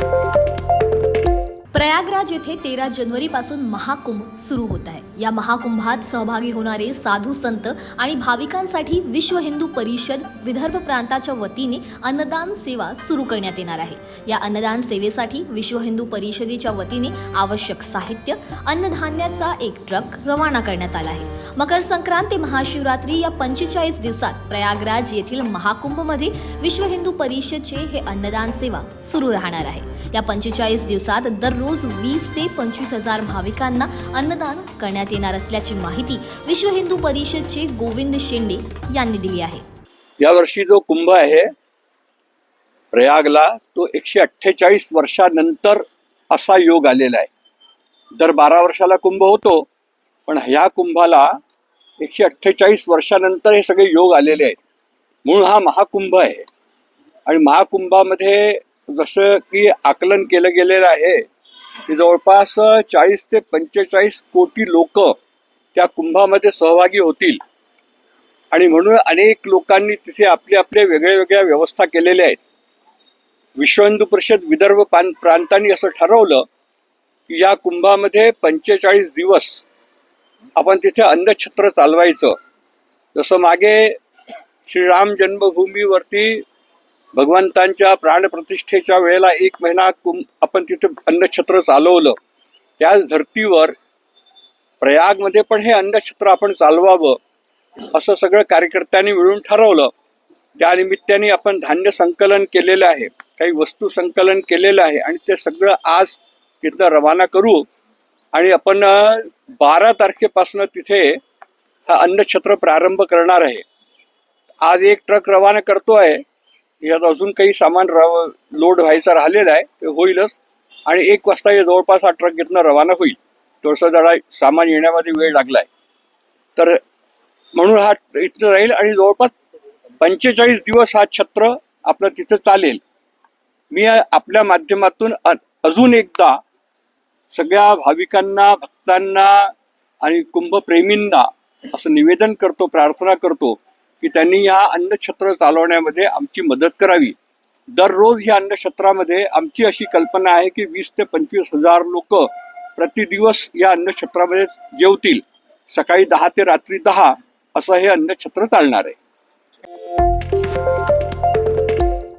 you Prayagraj येथे तेरा जानेवारी पासून महाकुंभ सुरू होत आहे. या महाकुंभात सहभागी होणारे साधू संत आणि भाविकांसाठी विश्व हिंदू परिषद विदर्भ प्रांताच्या वतीने अन्नदान सेवा सुरू करण्यात येणार आहे. या अन्नदान सेवेसाठी विश्व हिंदू परिषदेच्या वतीने आवश्यक साहित्य अन्नधान्याचा एक ट्रक रवाना करण्यात आला आहे. मकर संक्रांत ते महाशिवरात्री या पंचेचाळीस दिवसात प्रयागराज येथील महाकुंभमध्ये विश्व हिंदू परिषदचे हे अन्नदान सेवा सुरू राहणार आहे. या पंचेचाळीस दिवसात दररोज वीस ते पंचवीस हजार भाविकांना अन्नदान करण्यात येणार असल्याची माहिती विश्व हिंदू परिषदचे गोविंद शेंडे यांनी दिली आहे. यावर्षी जो कुंभ आहे प्रयागला तो एकशे अठ्ठेचाळीस वर्षानंतर असा योग आलेला आहे. दर बारा वर्षाला कुंभ होतो पण ह्या कुंभाला एकशे अठ्ठेचाळीस वर्षानंतर हे सगळे योग आलेले आहेत. म्हणून हा महाकुंभ आहे. आणि महाकुंभामध्ये जसं की आकलन केलं गेलेलं आहे की जवळपास चाळीस ते पंचेचाळीस कोटी लोक त्या कुंभामध्ये सहभागी होतील. आणि म्हणून अनेक लोकांनी तिथे आपल्या आपल्या वेगळ्या वेगळ्या व्यवस्था केलेल्या आहेत. विश्व हिंदू परिषद विदर्भ प्रां- प्रांतांनी असं ठरवलं की या कुंभामध्ये पंचेचाळीस दिवस आपण तिथे अन्नछत्र चालवायचं. जसं मागे श्रीराम जन्मभूमीवरती भगवंतांच्या प्राणप्रतिष्ठेच्या वेळेला एक महिना कुंभ आपण तिथे अन्नछत्र चालवलं. त्याच धर्तीवर प्रयागमध्ये पण हे अन्नछत्र आपण चालवावं असं सगळं कार्यकर्त्यांनी मिळून ठरवलं. त्या निमित्ताने आपण धान्य संकलन केलेलं आहे काही वस्तू संकलन केलेलं आहे आणि ते सगळं आज तिथं रवाना करू आणि आपण बारा तारखेपासून तिथे हा अन्नछत्र प्रारंभ करणार आहे. आज एक ट्रक रवाना करतो आहे यात अजून काही सामान रव लोड व्हायचा राहिलेला आहे ते होईलच. आणि एक वाजता हे जवळपास हा ट्रक घेतनं रवाना होईल. थोडंसं जरा सामान येण्यामध्ये वेळ लागलाय. तर म्हणून हा इथं राहील आणि जवळपास पंचेचाळीस दिवस हा छत्र आपलं तिथं चालेल. मी आपल्या माध्यमातून अजून एकदा सगळ्या भाविकांना भक्तांना आणि कुंभप्रेमींना असं निवेदन करतो प्रार्थना करतो की त्यांनी या अन्नछत्र चालवण्यामध्ये आमची मदत करावी. दररोज या अन्नछत्रामध्ये आमची अशी कल्पना आहे की वीस ते पंचवीस हजार लोक प्रतिदिवस या अन्नछत्रामध्ये जेवतील. सकाळी दहा ते रात्री दहा असं हे अन्नछत्र चालणार आहे.